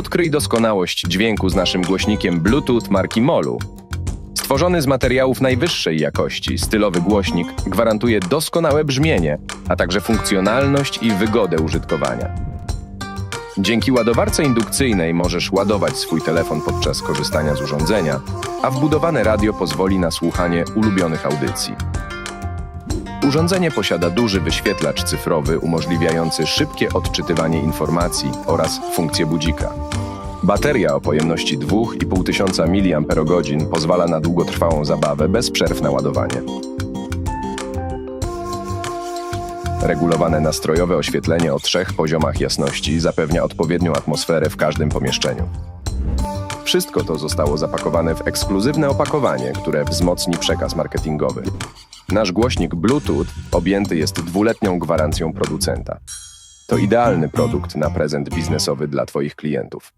Odkryj doskonałość dźwięku z naszym głośnikiem Bluetooth marki Molu. Stworzony z materiałów najwyższej jakości, stylowy głośnik gwarantuje doskonałe brzmienie, a także funkcjonalność i wygodę użytkowania. Dzięki ładowarce indukcyjnej możesz ładować swój telefon podczas korzystania z urządzenia, a wbudowane radio pozwoli na słuchanie ulubionych audycji. Urządzenie posiada duży wyświetlacz cyfrowy umożliwiający szybkie odczytywanie informacji oraz funkcję budzika. Bateria o pojemności 2500 mAh pozwala na długotrwałą zabawę bez przerw na ładowanie. Regulowane nastrojowe oświetlenie o trzech poziomach jasności zapewnia odpowiednią atmosferę w każdym pomieszczeniu. Wszystko to zostało zapakowane w ekskluzywne opakowanie, które wzmocni przekaz marketingowy. Nasz głośnik Bluetooth objęty jest dwuletnią gwarancją producenta. To idealny produkt na prezent biznesowy dla Twoich klientów.